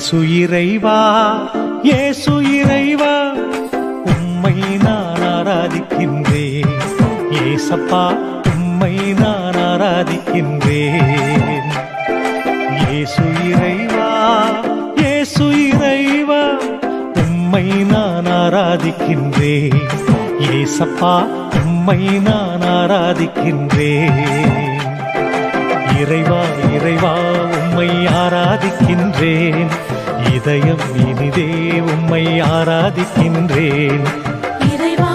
ஏசு இறைவா ஏசு இறைவா உம்மை நான் ஆராதிக்கின்றேன். ஏசப்பா உம்மை நான் ஆராதிக்கின்றேன். ஏசு இறைவா ஏசு இறைவா உம்மை நான் ஆராதிக்கின்றேன். ஏசப்பா உம்மை நான் ஆராதிக்கின்றேன். இறைவா இறைவா உம்மை ஆராதிக்கின்றேன். இதயம் இனிதே உம்மை ஆராதிக்கின்றேன். இறைவா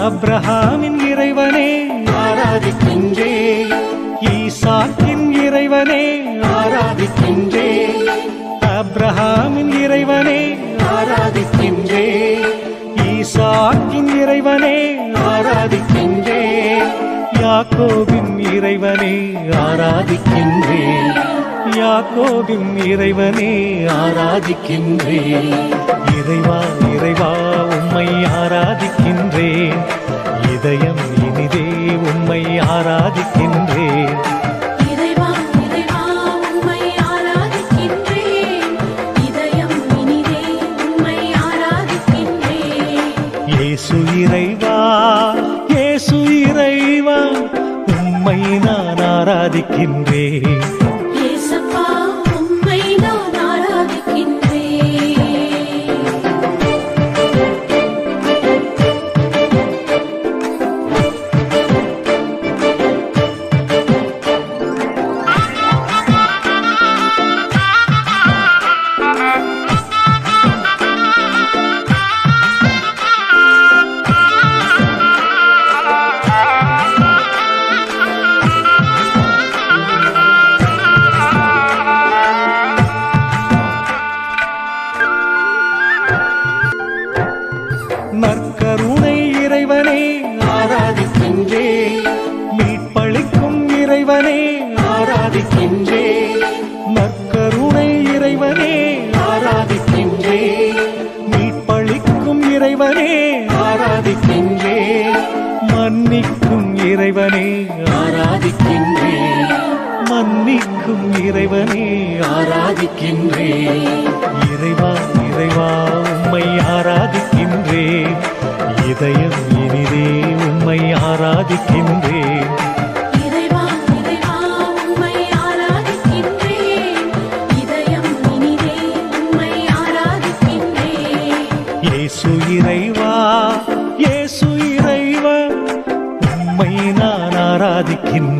அப்ரஹாமின் இறைவனே ஆராதிக்கின்றே. ஈசாக்கின் இறைவனே ஆராதிக்கின்றே. அப்ரஹாமின் இறைவனே ஆராதிக்கின்றே. ஈசாக்கின் இறைவனே ஆராதிக்கின்றே. யாக்கோவின் இறைவனே ஆராதிக்கின்றே. யாக்கோவின் இறைவனே ஆராதிக்கின்றே. இறைவா இறைவா உம்மை ஆராதிக்கின்றேன். இயேசு இறைவா இயேசு இறைவா உம்மை நான் ஆராதிக்கின்றேன். நற்கருணை இறைவனே ஆராதிக்கின்றேன் மீட்பளிக்கும் இறைவனே ஆராதிக்கின்றேன் நற்கருணை இறைவனே ஆராதிக்கின்றேன் மீட்பளிக்கும் இறைவனே ஆராதிக்கின்றேன் மன்னிக்கும் இறைவனே. ஆராதிக்கின்றேன் மன்னிக்கும் இறைவனே ஆராதிக்கின்றேன். இறைவா இறைவா உம்மை ஆராதிக்கின்றேன். இதயம் இனிதே உம்மை ஆராதிக்கின்றேன். இறைவா இறைவா உம்மை ஆராதிக்கின்றேன்.